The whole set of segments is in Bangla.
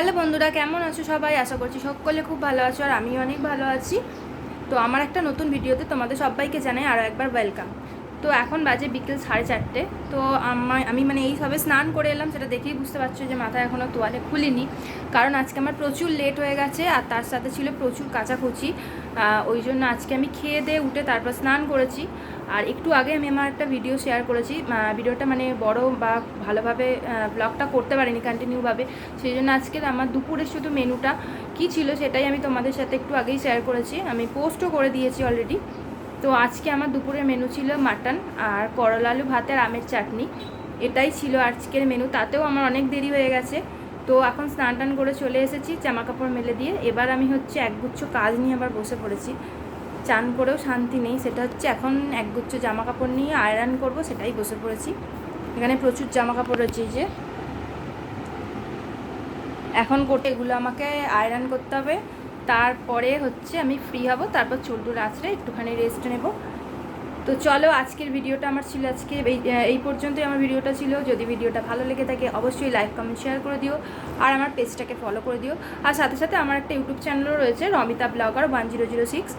হ্যালো বন্ধুরা, কেমন আছো সবাই? আশা করছি সকলে খুব ভালো আছো আর আমি অনেক ভালো আছি। তো আমার একটা নতুন ভিডিওতে তোমাদের সবাইকে জানাই আরও একবার ওয়েলকাম তো এখন বাজে বিকেল সাড়ে চারটে। তো আমার আমি মানে এই সবে স্নান করে এলাম, সেটা দেখেই বুঝতে পারছ যে মাথা এখনও তোয়ালে খুলিনি। কারণ আজকে আমার প্রচুর লেট হয়ে গেছে, আর তার সাথে ছিল প্রচুর কাচাকুচি। ওই জন্য আজকে আমি খেয়ে দিয়ে উঠে তারপর স্নান করেছি। আর একটু আগে আমি আমার একটা ভিডিও শেয়ার করেছি। ভিডিওটা মানে বড় বা ভালোভাবে ব্লগটা করতে পারিনি কন্টিনিউভাবে সেই জন্য আজকের আমার দুপুরের শুধু মেনুটা কি ছিল সেটাই আমি তোমাদের সাথে একটু আগেই শেয়ার করেছি। আমি পোস্টও করে দিয়েছি অলরেডি তো আজকে আমার দুপুরের মেনু ছিল মাটন আর করলা আলু ভাতের আমের চাটনি। এটাই ছিল আজকের মেনু তাতেও আমার অনেক দেরি হয়ে গেছে। তো এখন স্নান টান করে চলে এসেছি জামা কাপড় মেলে দিয়ে। এবার আমি হচ্ছে একগুচ্ছ কাজ নিয়ে আবার বসে পড়েছি। চান করেও শান্তি নেই। সেটা হচ্ছে এখন একগুচ্ছ জামা কাপড় নিয়ে আয়রন করব, সেটাই বসে পড়েছি। এখানে প্রচুর জামা কাপড় রয়েছে যে। এখন কোটে এগুলো আমাকে আয়রন করতে হবে। তারপরে হচ্ছে আমি ফ্রি হব তারপর চুলটুল আছড়ে একটুখানি রেস্ট নেব। তো চলো আজকের ভিডিওটা আমার ছিল আজকে এই এই পর্যন্তই আমার ভিডিওটা ছিল। যদি ভিডিওটা ভালো লেগে থাকে অবশ্যই লাইক কমেন্ট শেয়ার করে দিও। আর আমার পেজটাকে ফলো করে দিও। আর সাথে সাথে আমার একটা ইউটিউব চ্যানেলও রয়েছে Ramita blogger one zero zero six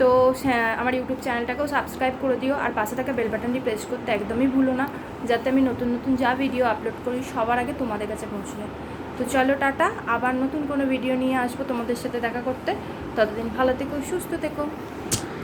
তো হ্যাঁ, আমার ইউটিউব চ্যানেলটাকেও সাবস্ক্রাইব করে দিও। আর পাশে থাকা বেল বাটনটি প্রেস করতে একদমই ভুলো না যাতে আমি নতুন নতুন যা ভিডিও আপলোড করি সবার আগে তোমাদের কাছে পৌঁছে যায়। তো চলো টাটা, আবার নতুন কোনো ভিডিও নিয়ে আসব তোমাদের সাথে দেখা করতে। ততদিন ভালো থেকো, সুস্থ থেকো।